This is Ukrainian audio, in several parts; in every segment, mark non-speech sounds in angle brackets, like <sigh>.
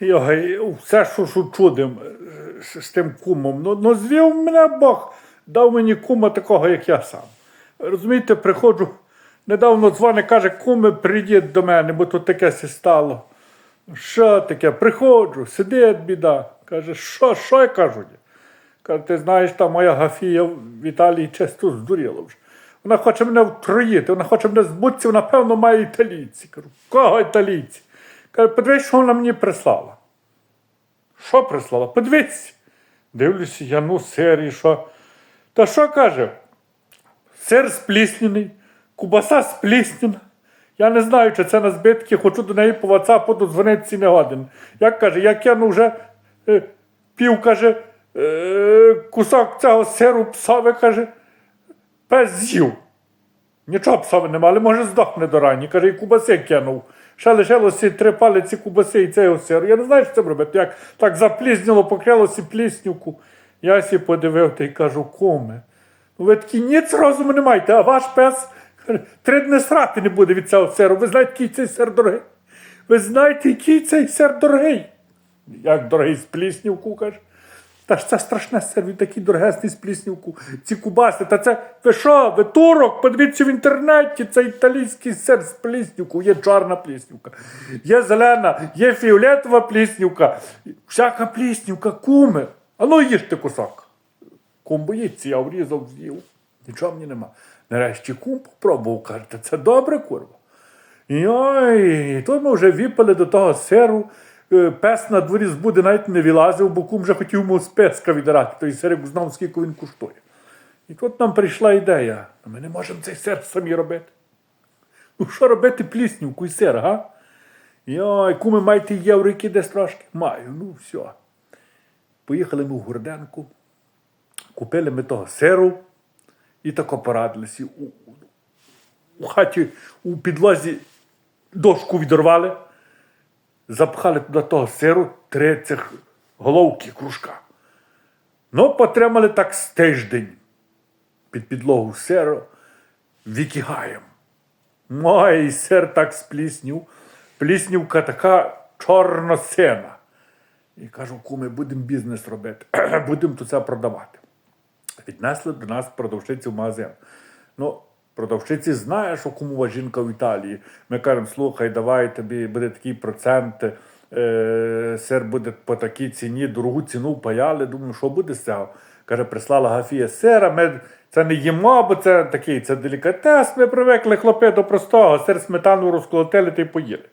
Йой, все, що, чудим е, з тим кумом. Ну, ну звів мене Бог, дав мені кума такого, як я сам. Розумієте, приходжу, недавно дзвони, каже, куме, прийдіть до мене, бо тут таке сі стало. Що таке? Приходжу, сидить біда. Каже, що, що я кажу? Каже, ти знаєш, та моя Гафія в Італії чисто здуріла вже. Вона хоче мене втроїти, вона хоче мене збутися, вона, певно, має італійці. Кажу, кого італійці? Каже, подивись, що вона мені прислала. Що прислала? Подивись. Дивлюся, я ну сир і що. Та що каже? Сир спліснений, кубаса спліснена. Я не знаю, чи це на збитки, хочу до неї по WhatsApp додзвонитися не годин. Як каже, як я кину вже е, пів, каже, е, кусок цього сиру псове, каже, пес з'їв. Нічого псове нема, але може здохне до рані. Каже, і кубаси кинув. Ще лишилося три палиці кубаси і цього сиру. Я не знаю, що це робити. Як так заплісніло, покрилося пліснюку. Я сі подивив та й кажу, куме. Ну, Ви такі ніц розуму не маєте, а ваш пес три дні срати не буде від цього сиру. Ви знаєте, який цей сир дорогий? Ви знаєте, який цей сир дорогий? Як дорогий з пліснівку, каже. Та ж це страшне сир, він такий дорогесний з пліснівку. Ці кубаси, та це ви що, ви турок? Подивіться в інтернеті, це італійський сир з пліснівку. Є чорна пліснівка, є зелена, є фіолетова пліснівка, всяка пліснівка, куми. А ну їжте кусок. Кум боїться, я врізав, з'їв. Нічого мені нема. Нарешті кум попробував, каже, це добре, курва. І ой, і тут ми вже віпали до того сиру. Е, Пес на дворі з буди навіть не вилазив, бо кум вже хотів йому з песка відрати, той сирик знав, скільки він коштує. І тут нам прийшла ідея. «Ну, Ми не можемо цей сир самі робити. Ну що робити пліснівку і сир, га? Йой, куми, маєте євро, які десь трошки? Маю, ну все. Поїхали ми в Гурденку, купили ми того сиру і тако порадилися. У, у, у хаті у підлозі дошку відорвали, запхали туди того сиру, три цих головки кружка. Ну, потримали так з тиждень під підлогу сиру, вікігаєм. Мой сир так спліснів, пліснівка така чорносина. І кажу, куми, будемо бізнес робити, <clears throat> будемо це продавати. Віднесли до нас продавщиці в магазин. Ну, продавщиці знає, що кумова жінка в Італії. Ми кажемо, слухай, давай тобі буде такий процент, е, сир буде по такій ціні, дорогу ціну паяли. Думаю, що буде з цього? Каже, прислала Гафія сира, ми це не їмо, бо це такий це делікатес. Ми привикли хлопи до простого, сир сметану розколотили та й поїли.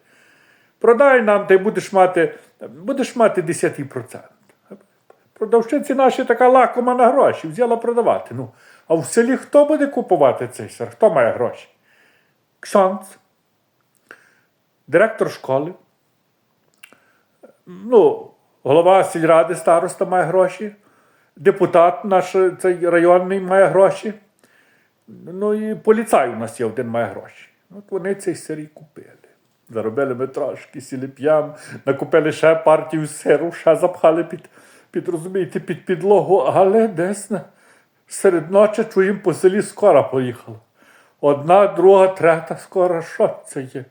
Продай нам, ти будеш мати, будеш мати 10%. Продавщиці наші така лакома на гроші, взяла продавати. Ну, а в селі хто буде купувати цей сир? Хто має гроші? Ксьонц, директор школи, ну, голова сільради, староста має гроші, депутат наш цей районний має гроші. Ну і поліцай у нас є один має гроші. От вони цей сир і купили. Заробили ми трошки, сілі п'ям, накупили ще партію сиру, ще запхали під, під розумієте, під підлогу, але десь серед ночі чуємо по селі скора поїхала. Одна, друга, третя скора. Що це є?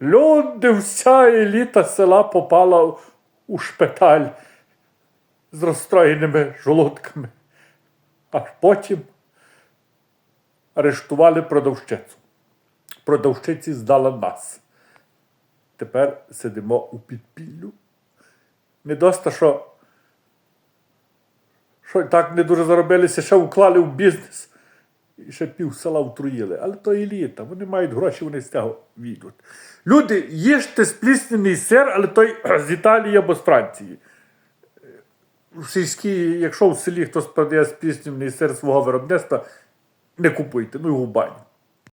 Люди, вся еліта села попала у- шпиталь з розстроєними жолудками. Аж потім арештували продавщицю. Продавщиці здала нас. Тепер сидимо у підпіллю. Не доста, що, що так не дуже заробилися, ще вклали в бізнес і ще пів села втруїли. Але то еліта, вони мають гроші, вони з цього війдуть. Люди, їжте спліснений сир, але той <clears throat> з Італії або з Франції. Сільські, якщо в селі хтось продає спліснений сир свого виробництва, не купуйте, ну і в баню.